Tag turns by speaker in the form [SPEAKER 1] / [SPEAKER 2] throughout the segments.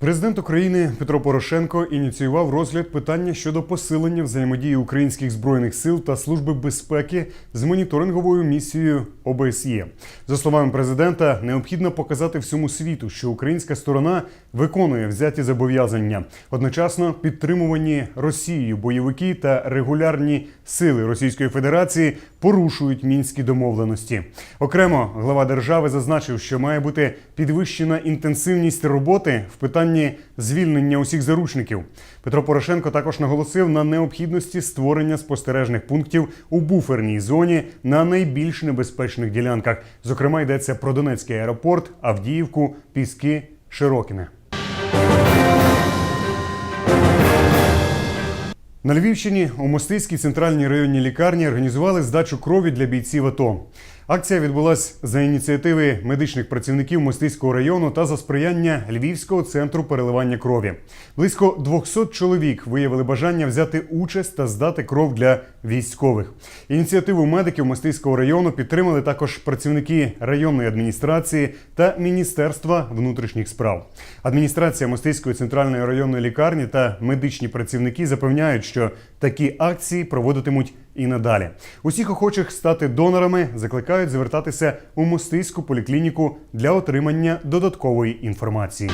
[SPEAKER 1] Президент України Петро Порошенко ініціював розгляд питання щодо посилення взаємодії українських збройних сил та служби безпеки з моніторинговою місією ОБСЄ. За словами президента, необхідно показати всьому світу, що українська сторона виконує взяті зобов'язання, одночасно підтримувані Росією бойовики та регулярні сили Російської Федерації порушують мінські домовленості. Окремо глава держави зазначив, що має бути підвищена інтенсивність роботи в питанні звільнення усіх заручників. Петро Порошенко також наголосив на необхідності створення спостережних пунктів у буферній зоні на найбільш небезпечних ділянках. Зокрема, йдеться про Донецький аеропорт, Авдіївку, Піски, Широкіне. На Львівщині у Мостиській центральній районній лікарні організували здачу крові для бійців АТО. Акція відбулась за ініціативи медичних працівників Мостиського району та за сприяння Львівського центру переливання крові. Близько 200 чоловік виявили бажання взяти участь та здати кров для військових. Ініціативу медиків Мостиського району підтримали також працівники районної адміністрації та Міністерства внутрішніх справ. Адміністрація Мостиської центральної районної лікарні та медичні працівники запевняють, що такі акції проводитимуть і надалі. Усіх охочих стати донорами закликають звертатися у Мостиську поліклініку для отримання додаткової інформації.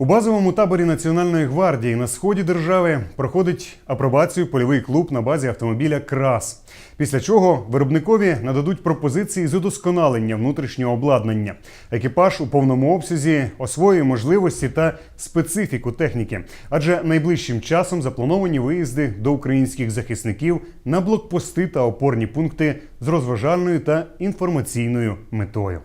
[SPEAKER 1] У базовому таборі Національної гвардії на сході держави проходить апробацію польовий клуб на базі автомобіля Крас. Після чого виробникові нададуть пропозиції з удосконалення внутрішнього обладнання. Екіпаж у повному обсязі освоює можливості та специфіку техніки, адже найближчим часом заплановані виїзди до українських захисників на блокпости та опорні пункти з розважальною та інформаційною метою.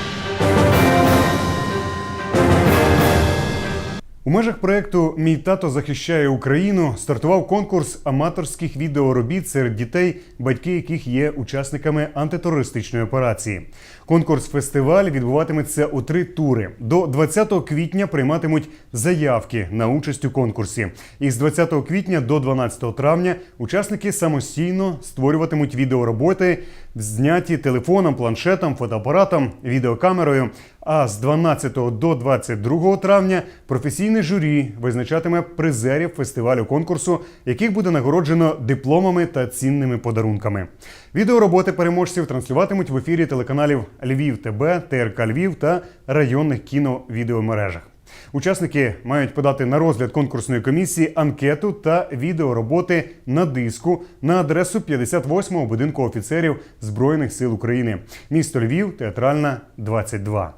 [SPEAKER 1] У межах проекту Мій тато захищає Україну стартував конкурс аматорських відеоробіт серед дітей, батьки яких є учасниками антитерористичної операції. Конкурс фестиваль відбуватиметься у три тури. До 20 квітня прийматимуть заявки на участь у конкурсі. І з 20 квітня до 12 травня учасники самостійно створюватимуть відеороботи, зняті телефоном, планшетом, фотоапаратом, відеокамерою. А з 12 до 22 травня професійне журі визначатиме призерів фестивалю конкурсу, яких буде нагороджено дипломами та цінними подарунками. Відеороботи переможців транслюватимуть в ефірі телеканалів Львів ТБ, ТРК Львів та районних кіно-відеомережах. Учасники мають подати на розгляд конкурсної комісії анкету та відеороботи на диску на адресу 58-го будинку офіцерів Збройних сил України, місто Львів, театральна 22.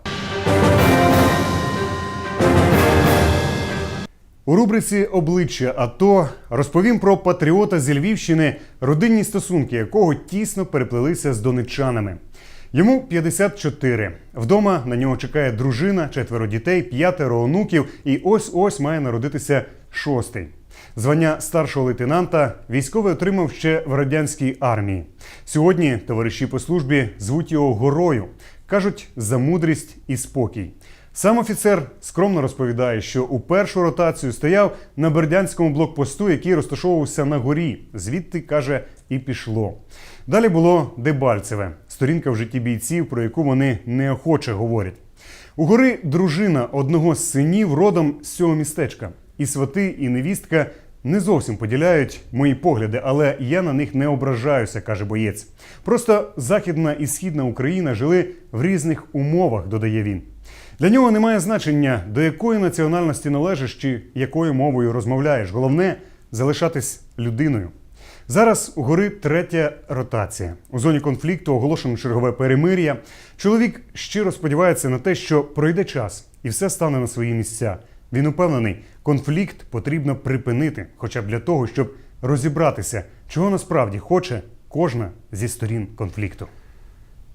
[SPEAKER 1] У рубриці Обличчя АТО розповім про патріота зі Львівщини, родинні стосунки якого тісно переплелися з донечанами. Йому 54. Вдома на нього чекає дружина, четверо дітей, п'ятеро онуків, і ось ось має народитися шостий. Звання старшого лейтенанта військовий отримав ще в радянській армії. Сьогодні товариші по службі звуть його горою. кажуть за мудрість і спокій. Сам офіцер скромно розповідає, що у першу ротацію стояв на бердянському блокпосту, який розташовувався на горі. Звідти каже, і пішло. Далі було Дебальцеве, сторінка в житті бійців, про яку вони неохоче говорять. У гори дружина одного з синів родом з цього містечка. І свати, і невістка не зовсім поділяють мої погляди, але я на них не ображаюся, каже боєць. Просто західна і східна Україна жили в різних умовах, додає він. Для нього немає значення, до якої національності належиш чи якою мовою розмовляєш. Головне залишатись людиною. Зараз у гори третя ротація. У зоні конфлікту оголошено чергове перемир'я. Чоловік щиро сподівається на те, що пройде час і все стане на свої місця. Він упевнений, конфлікт потрібно припинити, хоча б для того, щоб розібратися, чого насправді хоче кожна зі сторін конфлікту.